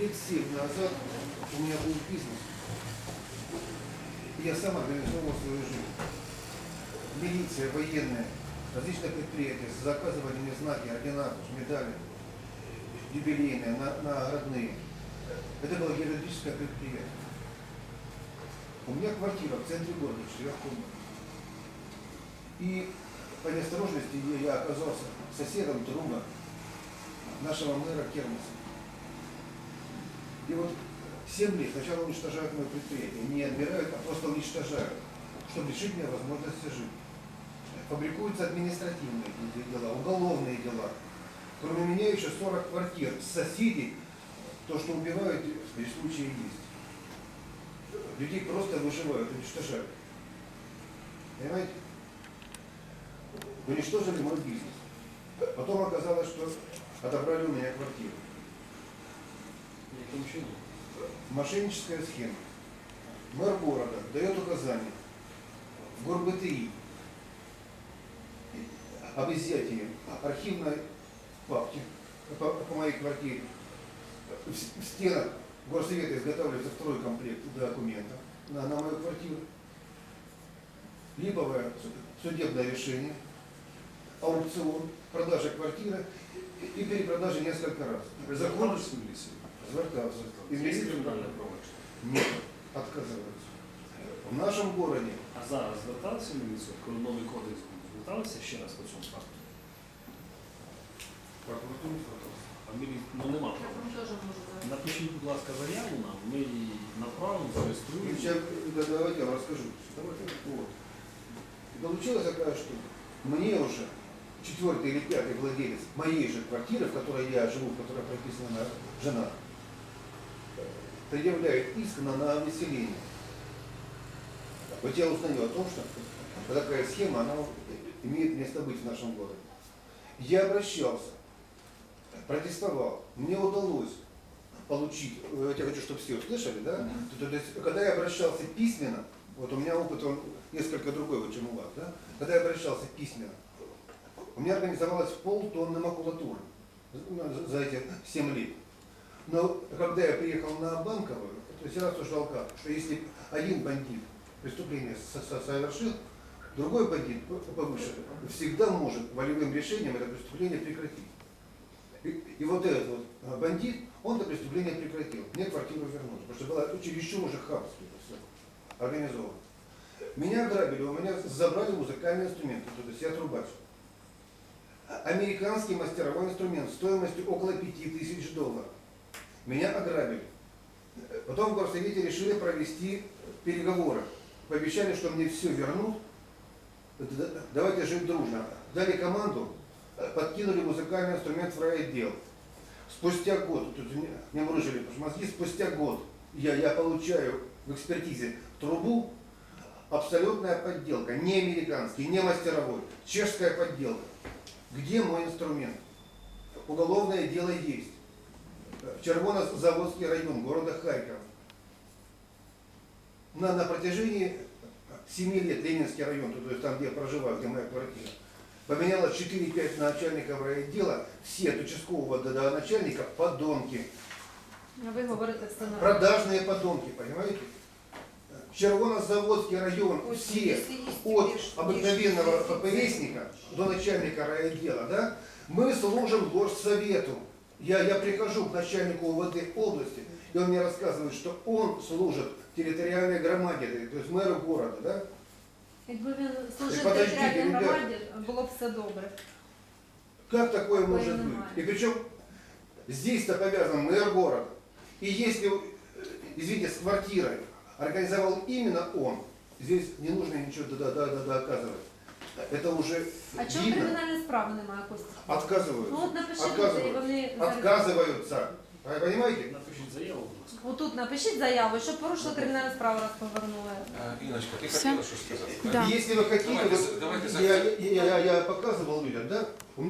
Лет семь назад у меня был бизнес. Я сам организовал свою жизнь. Милиция, военная, различные предприятия с заказываниями знаки, ордена, медали, юбилейные, на, наградные. Это было юридическое предприятие. У меня квартира в центре города, четырехкомнатная. И по неосторожности я- оказался соседом друга нашего мэра Кернеса. И вот 7 лет сначала уничтожают мое предприятие, не отбирают, а просто уничтожают, чтобы лишить меня возможности жить. Фабрикуются административные дела, уголовные дела. Кроме меня еще 40 квартир соседей, то, что убивают, при случае есть. Людей просто выживают, уничтожают. Понимаете? Уничтожили мой бизнес. Потом оказалось, что отобрали у меня квартиру. Яким чином? Мошенническая схема. Мэр города дает указание в ГорБТИ об изъятии архивной папки по, по моей квартире. В, с- в стенах горсовета изготавливается второй комплект документов на, на мою квартиру. Липовое су- судебное решение, аукцион, продажа квартиры и, и перепродажа несколько раз. Закон Законність міліції. звертався. І Є міліція кримінальне провадження. Нет, отказываются. В нашем городе А зараз зверталися в міліцію, коли новий кодекс був, зверталися ще раз по цьому факту? А мілі... ну нема Я права. вам теж можу сказати. Напишіть, будь ласка, заяву нам, ми її направимо, зареєструємо. Сейчас, да, давайте я вам расскажу. Вот. И получилась такая штука. Мне уже четвертый или пятый владелец моей же квартиры, в которой я живу, в которой прописана моя жена, предъявляет иск на, на выселение. Вот я узнаю о том, что такая схема, она имеет место быть в нашем городе. Я обращался, протестовал, мне удалось получить, э, я хочу, чтобы все услышали, да? То, то есть, когда я обращался письменно, вот у меня опыт, он несколько другой, вот, чем у вас, да? Когда я обращался письменно, у меня организовалось полтонны макулатуры за эти 7 лет. Но когда я приехал на Банковую, то есть я рассуждал как, что если один бандит преступление со- со- совершил, другой бандит по- повыше всегда может волевым решением это преступление прекратить. И, и вот этот вот а, бандит, он это преступление прекратил. Мне квартиру вернули, потому что было чересчур уже хамски все организовано. Меня ограбили, у меня забрали музыкальные инструменты, то есть я трубач. Американский мастеровой инструмент стоимостью около 5000 долларов. Меня ограбили. Потом в горсовете решили провести переговоры. Пообещали, что мне все вернут. Давайте жить дружно. Дали команду, э, подкинули музыкальный инструмент в райотдел. Спустя год, тут мне мурыжили мозги, спустя год я, я получаю в экспертизе трубу, абсолютная подделка, не американский, не мастеровой, чешская подделка. Где мой инструмент? Уголовное дело есть. Червонозаводский район города Харькова. На, на протяжении 7 лет Ленинский район, то есть там, где я проживаю, где моя квартира, поменялось 4-5 начальников райотдела, все от участкового до, до начальника подонки. А говорите на Продажные подонки, понимаете? Червонозаводский район, Ой, все, от обыкновенного ППСника до начальника райотдела, да, мы служим горсовету. Я, я прихожу к начальнику УВД области, и он мне рассказывает, что он служит территориальной громаде, то есть мэру города, да? Якби він служив Подождіть, територіальній ребят. громаді, було б все добре. Как такое может быть? понимаю. И причем здесь-то повязан мэр города. И если, э, извините, с квартирой организовал именно он, здесь не нужно ничего до- до- до- до- доказывать. Это уже А чому видно. кримінальної справи немає Костя? Отказываются. Ну от напишіть це, і Отказываются. вони Отказываются. Вы понимаете? Напишіть заяву, будь ласка. Отут напишіть заяву, що порушили кримінальну справу, раз повернули. Е, Іночка, ти Все? хотіла щось сказати? Да. Если вы хотите, Давайте вот за- давайте за- я, я, я, я показывал людям, да? У